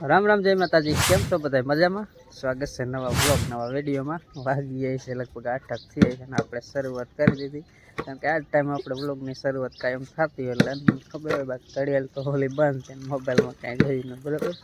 રામ રામ, જય માતાજી. કેમ છો બધા મજામાં? સ્વાગત છે નવા બ્લોગ નવા વિડીયોમાં. વાગી જાય છે, લગભગ આઠક થઈ છે અને આપણે શરૂઆત કરી દીધી. કારણ કે આ જ ટાઈમ આપણે બ્લોગની શરૂઆત કાયમ થતી હોય એટલે ખબર હોય, બાકી ઘડિયાળ તો હોલી બંધ છે મોબાઈલમાં કાંઈ જોઈને બરાબર?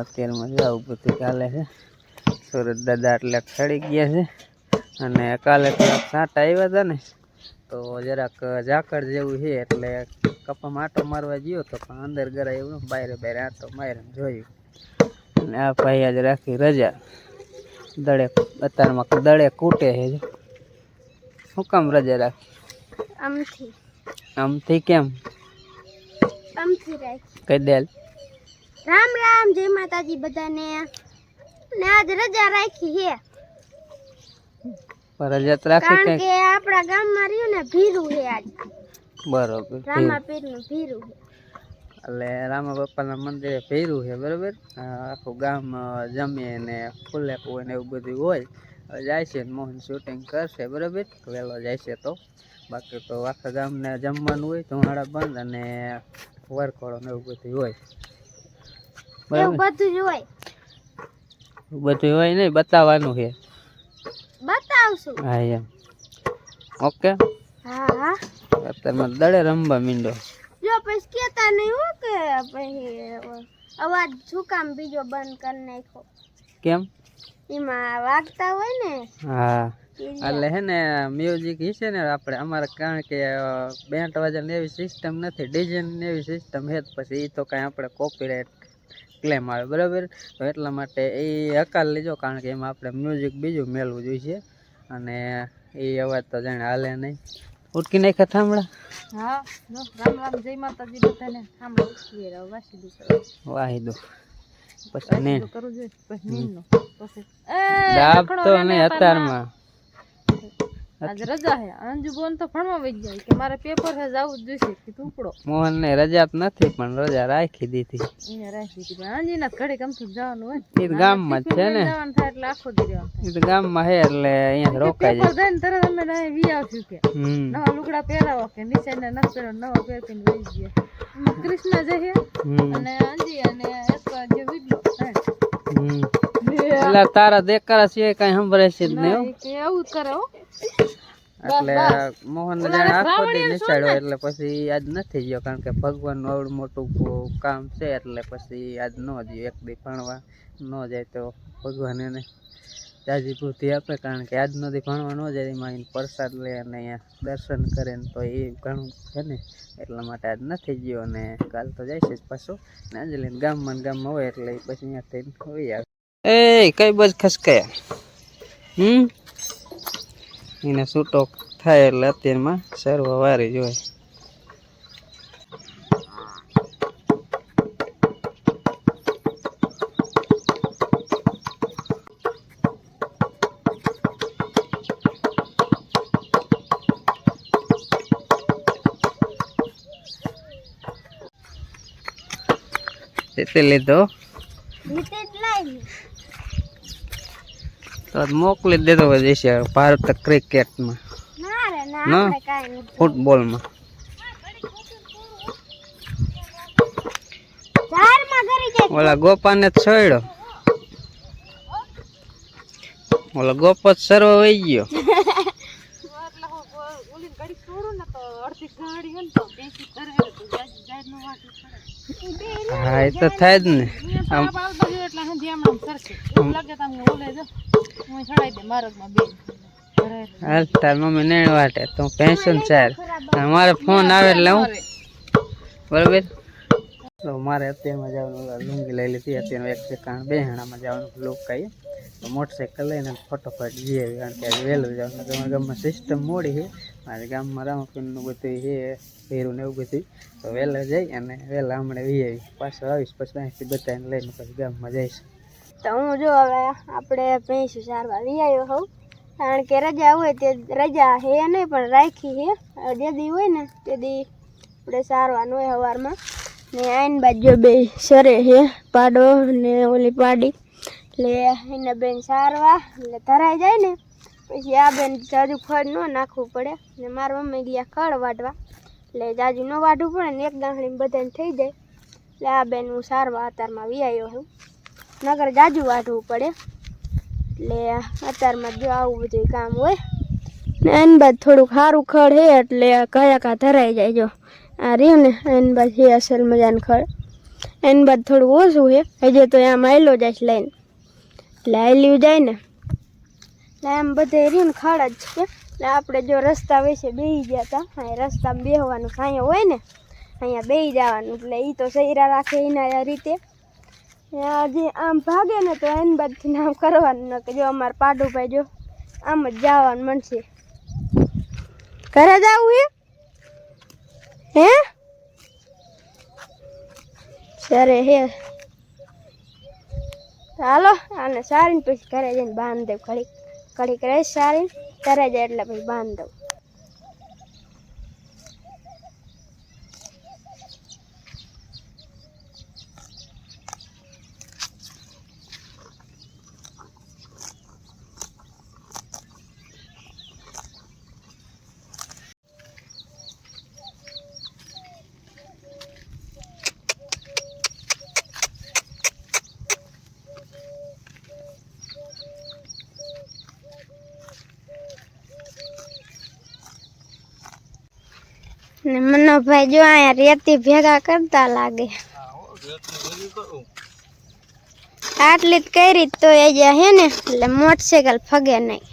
અત્યારમાં જો આવું બધું ચાલે છે. સુરત દાદા એટલે ખડી ગયા છે. અને કાલે થોડાક સાંટા આવ્યા હતા ને, તો જરાક ઝાકળ જેવું છે એટલે કપામાં માટો મારવા ગયો તો પણ અંદર ગરાય એવું બહાર બહાર આટો મારીને જોયું. અને આ ભાઈ આજ રાખી રજા. દડે અત્યારમાં દડે કૂટે છે. શું કામ રજા રાખી? આમથી. આમથી કેમ? આમથી રાખી. કઈ દેલ? રામ રામ જય માતાજી બધાને. ને આજ રજા રાખી હે રજા રાખી કારણ કે આપણા ગામમાં રહ્યું ને ભીરું હે આજ. બરોબર. રામા પીરનું ભીરું એટલે રામા બાપાના મંદિરે ફેર્યું છે બરોબર? આખું ગામ જમીએ ને ફૂલે હોય ને એવું બધું હોય. જાય છે મોહન શૂટિંગ કરશે બરોબર? વહેલો જાય છે તો. બાકી તો આખા ગામને જમવાનું હોય ધુમાડા બંધ અને વરખોળો ને એવું બધું હોય. બરાબર? બધું હોય. બધું હોય નહીં બતાવવાનું છે. બતાવશું. હા એમ. ઓકે? હા. હા અત્યારમાં દડે રમવા મીંડો જો પછી કેતા નહીં હો કે પછી અવાજ ઝુકામ કામ બીજો બંધ કરી નાખ્યો. કેમ? એમાં વાગતા હોય ને. હા. એટલે હે ને મ્યુઝિક છે ને આપણે અમારે કારણ કે બેન્ટ વાજાની એવી સિસ્ટમ નથી ડિઝાઇનની એવી સિસ્ટમ છે પછી એ તો કાંઈ આપણે કોપીરાઇટ ક્લેમ આવે બરાબર? તો એટલા માટે એ હકાલ લેજો કારણ કે એમાં આપણે મ્યુઝિક બીજું મેળવું જોઈએ. અને એ અવાજ તો જાણે હાલે નહીં. ઉટકી નાખ્યા થાંભળા હા રામ રામ જય માતાજી બધાને. સાંભળો. ઉઠીએ રહ્યો વાસી દીકરો વાહી દો. પછી ને કરવું જોઈએ. પછી નીંદનું પછી. દાબ તો નહીં અત્યારમાં આજ રજા હે. અંજુ બોન તો ભણવા વઈ જાય કે મારે પેપર હે જાવું જ જોઈશે કે ટુકડો મોહન ને રજા તો નથી પણ રજા રાખી દીધી. અહીંયા રાખી દીધી. અંજી ના ઘડી થી જવાનું હોય એ ગામમાં છે ને. જવાનું થાય એટલે આખો દી રહેવાનું એ તો ગામમાં હે એટલે અહીંયા રોકાઈ પેપર દઈને તરત અમે ના વી આવશું કે. નવા લુગડા પહેરાવો કે નીચે ને નખ પહેરો નવા પહેર કે ગયા. એમાં કૃષ્ણ જે હે અને અંજી અને એક જે વિડલો હે એટલે તારા દેકારા સિવાય કઈ સંભળાય છે જ નહીં એવું જ કરે હો. એટલે મોહન જાણે આખો દી નિશાળ્યો એટલે પછી આજ નથી ગયો કારણ કે ભગવાનનું આવડું મોટું કામ છે એટલે પછી આજ ન ગયો એક દી ભણવા ન જાય તો ભગવાન એને જાજી પૂર્તિ આપે કારણ કે આજ નથી ભણવા ન જાય એમાં પ્રસાદ લે અને અહીંયા દર્શન કરે ને તો એ ઘણું છે ને એટલા માટે આજ નથી ગયો અને કાલ તો જાય છે જ પાછું. ને લઈને ગામમાં ગામમાં હોય એટલે પછી અહીંયા થઈને હોય આવે. એ કઈ બસ ખસકાયા? હમ? એને છૂટો થાય એટલે અત્યારમાં સર્વ વારી જોઈએ તે લીધો? મોકલી દેતો હોય દેશે ભારત ક્રિકેટમાં ના ફૂટબોલમાં ઓલા ગોપાને છોડ્યો ઓલા ગોપો જ સર્વ વહી ગયો ઓલી ગાડી છોડું ને તો અડધી ગાડી હોય ને તો બેસી કરે તો જાય જાય નો વાટું પડે હા એ તો થાય જ ને. આમ હાલ તાર મમ્મી નેણ વાટે, તો પેન્શન ચાર મારે ફોન આવે એટલે હું. બરોબર? તો મારે અત્યારમાં જવાનું ઓલા લુંગી લઈ લીધી. અત્યારમાં એક સેકન્ડ બે હાણામાં જવાનું લુક કહીએ તો મોટરસાઇકલ લઈને ફટોફટ જઈએ. આવી કારણ કે આજે વહેલું જવાનું તમારા ગામમાં સિસ્ટમ મોડી છે. મારે ગામમાં રામાપીરનું બધું છે, ભેરું ને એવું બધું. તો વહેલા જઈ અને વહેલા હમણાં વી આવી પાછો આવીશ, પછી અહીંથી બધાને લઈને પછી ગામમાં જઈશ. તો હું જો હવે આપણે ભેંસ સારવા વી આવ્યો હોઉં. કારણ કે રજા હોય તે રજા હે નહીં, પણ રાખી હે. જે દી હોય ને, તે દી આપણે સારવાનું હોય સવારમાં ને આઈન બાજુ બે સરે હે, પાડો ને ઓલી પાડી. એટલે એને બેન સારવા, એટલે ધરાઈ જાય ને, પછી આ બેન જાજુ ખડ ન નાખવું પડે. ને મારા મમ્મી ગયા ખડ વાટવા. એટલે જાજુ ન વાટવું પડે ને, એક ગાંઠડીમાં બધાને થઈ જાય. એટલે આ બેન હું સારવા અત્યારમાં વિયાયો છું નગર જાજુ વાઢવું પડે. એટલે અત્યારમાં જો આવું બધું કામ હોય. ને એની બાદ થોડુંક સારું ખડ હે એટલે કયા કા ધરાઈ જાય જો. આ રહ્યું ને, એની બાદ હે અસલ મજાનું ખડ એની બાદ થોડું ઓછું છે હજે તો આમ આયલો જાય છે લઈને. એટલે આયલ્યું જાય ને. એટલે આમ બધે રહ્યું ને ખડ જ છે. એટલે આપણે જો રસ્તા વિશે બેસી ગયા હતા અહીંયા રસ્તામાં બેસવાનું અહીંયા હોય ને, અહીંયા બેસી જવાનું. એટલે એ તો સૈરા રાખે એના રીતે. આ જે આમ ભાગે ને તો એની બાજુથી આમ કરવાનું, ન જો અમારે પાડુભાઈ જો આમ જ જવાનું મળશે ઘરે જવું હે? હે? સરે હે. ચાલો આને સારીને પછી ઘરે જઈને બાંધ દઉં ઘડીક. ઘડીક રહીશ સારી ઘરે જાય એટલે પછી બાંધ દઉં ને મનોભાઈ જો અહીંયા રેતી ભેગા કરતા લાગે. આટલી જ કરી તો એ જે હે ને, એટલે મોટરસાયકલ ફગે નહીં.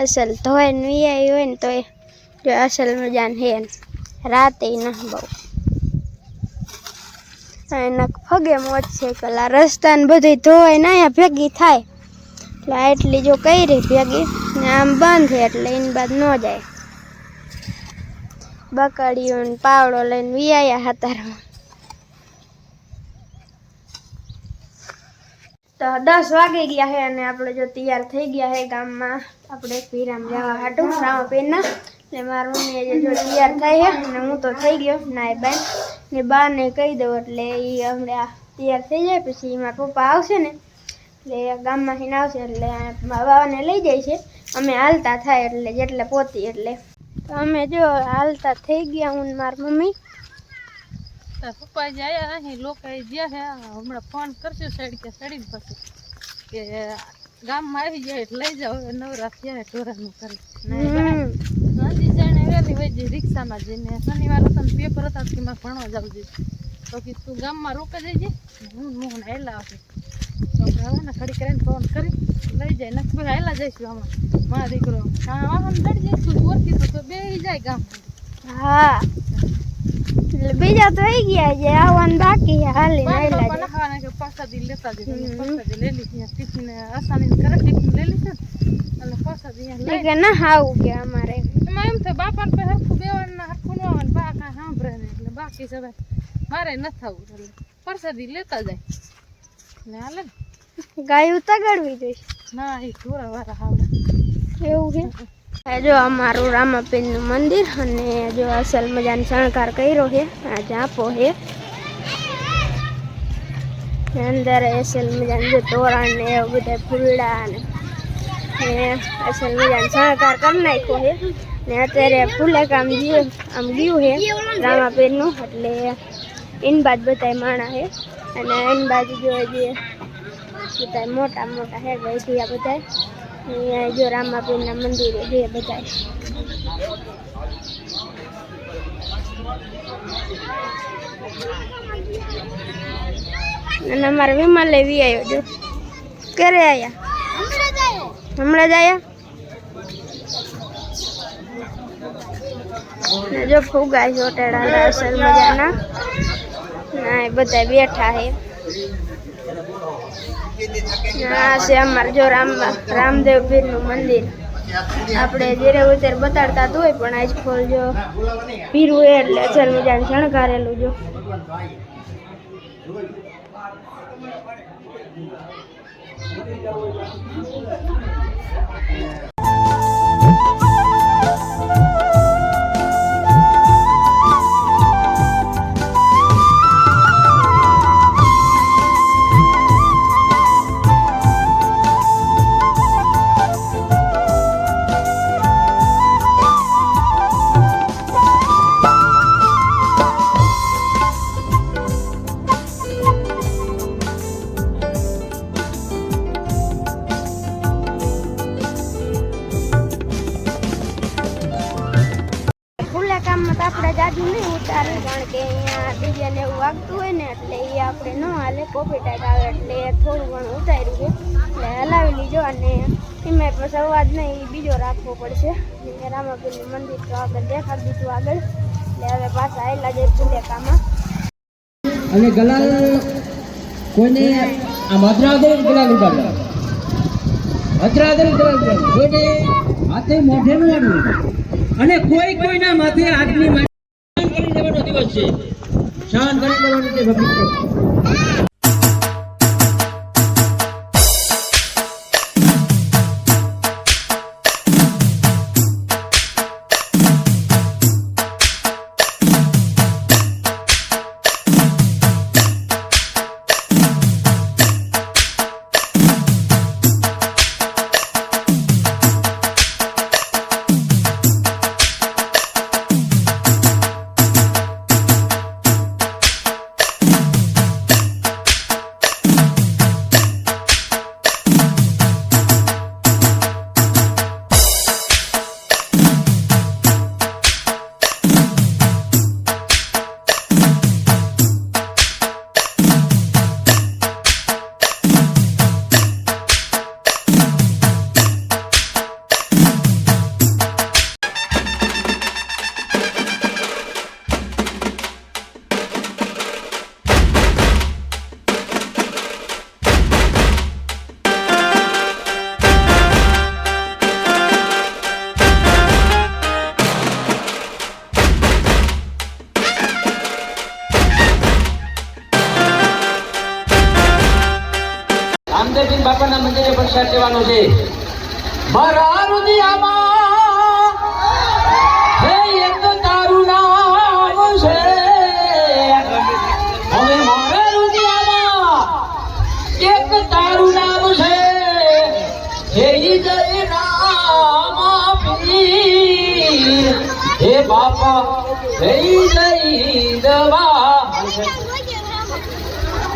અસલ ધોઈ ને વિયાઈ હોય ને તો જો અસલ મજાને હે ને, રાતે ન બહુ. એના ફગે મોટરસાયકલ, આ રસ્તા ને બધું ધોવાય ને અહીંયા ભેગી થાય. એટલે લીજો કઈ રહી ભેગી ને આમ બંધ એટલે એની બાદ ન જાય. બકડીઓ ને પાવડો લઈને વિયા હાતારમાં તો દસ વાગી ગયા છે અને આપણે જો તૈયાર થઈ ગયા છે ગામમાં. આપણે વિરામ જવા હાટું રામાપીરના ને મારું મમ્મી જે જો તૈયાર થાય છે અને હું તો થઈ ગયો, નાય બેન ને બાને કહી દઉં એટલે એ હમણાં તૈયાર થઈ જાય, પછી મારા પપ્પા આવશે ને એટલે ગામમાંથી આવશે એટલે બાબાને લઈ જાય છે. અમે હાલતા થાય એટલે જેટલે પોતી એટલે. તો અમે જો હાલતા થઈ ગયા હું માર મમ્મી. પપ્પા જાય અહીં લોકો ગયા છે હમણાં ફોન કરશું સાઈડ કે સાઈડ પછી. કે ગામમાં આવી જાય એટલે લઈ જાઓ હવે નવરા થયા ઢોરાનું કરી. ગાંધી જાણે વહેલી વહી રિક્ષામાં જઈને. શનિવાર હતા પેપર હતા કે ભણવા જાવ જોઈએ તો કે તું ગામમાં રોકાઈ જજે. હું મોહન હેલા આવશે. તો આપણે હવે ને ઘડી કરીને ફોન કરી લઈ જાય નથી ભાઈ હેલા જઈશું આમાં. મારા દીકરો હા વાહન ચડી જઈશું ઓળખી તો બે જાય ગામ હા. બીજા તો થઈ ગયા છે આવવાનું બાકી છે હાલી નાયલા કે પ્રસાદી લેતા પ્રસાદી લઈ લીધી ટિફિન આસાની કરે ટિફિન લઈ લીધું અને પ્રસાદી લઈ કે ના આવું કે અમારે. એમાં એમ થાય બાપા ને હરખું બેવાનું હરખું ન આવે બા કાંઈ સાંભળે નહીં એટલે બાકી ભાઈ મારે ન થવું એટલે પ્રસાદી લેતા જાય. ને હાલે ને? ગાયું તગડવી જોઈશે. ના એ ઢોરા વાળા હાવડે એવું છે? આ જો અમારું રામાપીરનું મંદિર અને જો અસલ મજાનો શણગાર કર્યો છે. આ જાપો છે. ને અંદર અસલ મજાનું જો તોરણ ને એવું બધા ફૂલડા ને ને અસલ મજાનો શણગાર કરી નાખ્યો છે. ને અત્યારે ફૂલે કામ ગયું આમ ગયું છે રામાપીરનું. એટલે એન બાદ બધા માણા છે. અને એન બાજુ જો જે બધા મોટા મોટા છે ગઈઢિયા બધા અહીંયા જો રામાપીરના મંદિરે છે બધા અને અમારે વિમલ લેવી આવ્યો જો. ક્યારે આયા? હમણાં જ આયા? ને જો ફુગા ચોટેડા અસલ મજાના. ના બધા બેઠા હે ના છે અમારે જો રામ રામદેવ પીરનું મંદિર. આપણે જ્યારે ઉતેર બતાડતા તો હોય, પણ આજ ફોલ જો પીરું એટલે શણગારેલું જો. ડીજે ને એવું વાગતું હોય ને, એટલે એ આપણે ન હાલે, કોપી આવે, એટલે થોડું ઘણું ઉતાર્યું એટલે હલાવી લીજો અને એમાં પછી અવાજ નહીં બીજો રાખવો પડશે. રામાપીરનું મંદિર તો આગળ દેખાડી દીધું આગળ. એટલે હવે પાછા આવેલા જાય ફુલેકામાં ગલાલ, કોઈને હાથે મોઢે ન વાળવું અને કોઈ કોઈના માથે હાથની કરી દેવાનો દિવસ છે. શાન કરી દેવાનું છે.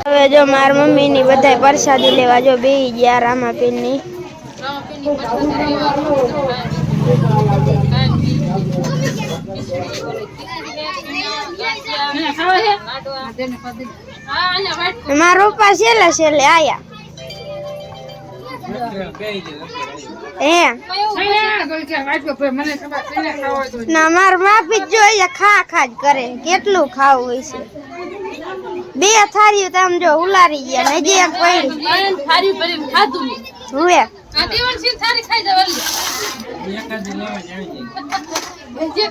હવે જો મારા મમ્મીની બધાય પ્રસાદી લેવા જો બે ગયા રામાપીરની. રામાપીરની મારો પપ્પા છેલ્લે છેલ્લે આયા. ના માર માફી જ જોઈએ ખા ખા જ કરે. કેટલું ખાવું હોય છે? બે થાળીઓ તો આમ જો ઉલારી ગયા ને હજી પડી. થારી ભરીને ખાધું. હુએ આ થારી ખાઈ જવાની. હજી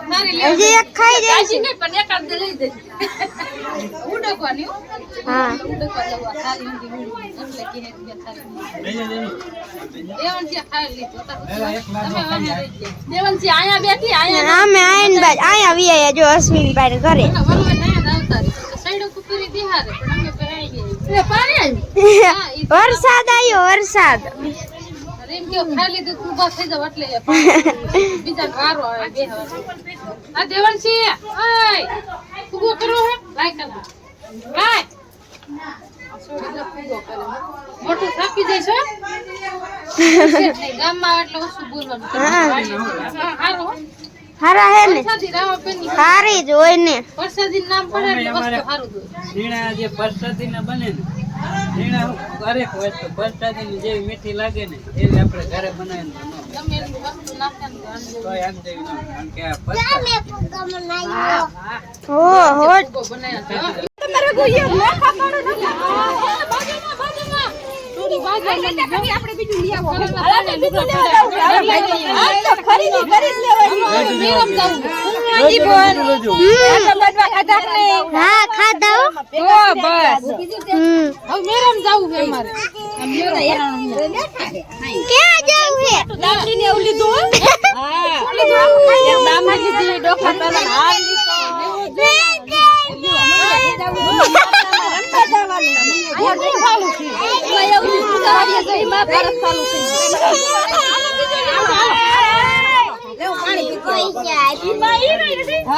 એક ખાઈ જાય કાશી નહીં, પણ એકાદ દે લઈ દેજે. ઉડકવાની, હો. હા ઉડકવા જવું. આ થારી ઊંધી ઊંધી. એટલે કહે છે બે થારી. દેવનસિંહ ખાઈ લીધું. તમે વાંહે રહી ગયા. દેવનસિંહ અહીંયા બેઠી અહીંયા અમે આયન બાજ અહીંયા વિયા જો અશ્વિન ભાઈ ઘરે ના, વલવાઈ અહીંયા જ આવતા રહી. સાઈડો કુપીરી બિહારે, પણ અમે પહેરાઈ ગયા. એ પાણી આવ્યું. હા, ઈ વરસાદ આવ્યો વરસાદ અરે એમ કેવું ખાઈ લીધું તું ઊભા થઈ જાવ એટલે. બીજા વારો આવે બે હવે આ ઓય ઊભો કરો હે લાય કર. મોટું થાકી જઈશ ગામમાં એટલે ઓછું બોલવાનું હારું હો. હારા હે ને. સારી જ હોય ને. વરસાદી નામ પડે એટલે વસ્તુ હારું જ જે પરસાદી ના બને ને દરેક વસ્તુ પરસાદી જેવી મીઠી લાગે ને એવી આપણે ઘરે બનાવીને એટલી ને આમ જેવી ના કારણ કે પરસાદી હા, છે, ખાધા હો. હમ. મેરામ જવું છે અમારે. ક્યાં જાવ હે આ જો કોણ કાનજી હે. ને બે અહીંયા સાયે બધા બેઠા એમ નહીં ઈ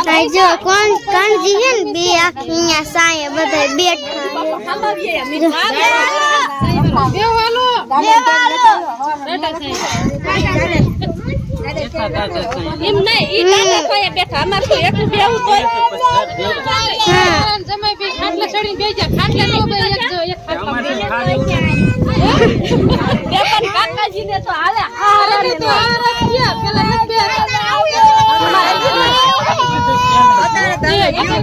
દાદા કોણ બેઠા અમારે ને બે બેહવું તોય બધા બેઠા. ખાટલા ચડી બે ખાટલે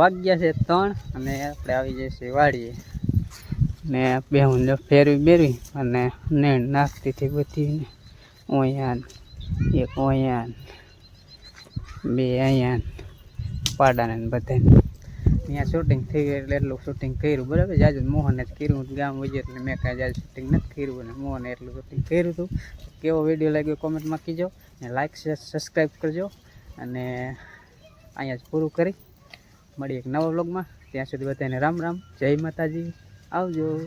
વાગ્યા છે ત્રણ અને આપણે આવી જઈશું વાડીએ. ને બે હું ફેરવી બેરવી અને નેણ નાખતી બધી ઓયાન એક ઓયાન, બે અહીંયા પાડાને બધાને. અહીંયા શૂટિંગ થઈ ગયું એટલે એટલું શૂટિંગ કર્યું, બરાબર? જાજુ મોહને જ કર્યું ગામ વજે એટલે મેં કાંઈ જાજુ શૂટિંગ નથી કર્યું અને મોહને એટલું શૂટિંગ કર્યું હતું. કેવો વીડિયો લાગ્યો કોમેન્ટમાં કીજો ને લાઇક શેર સબસ્ક્રાઈબ કરજો અને અહીંયા જ પૂરું કરી. મળી એક નવા વ્લોગમાં ત્યાં સુધી બધાને રામ રામ. જય માતાજી. આવજો.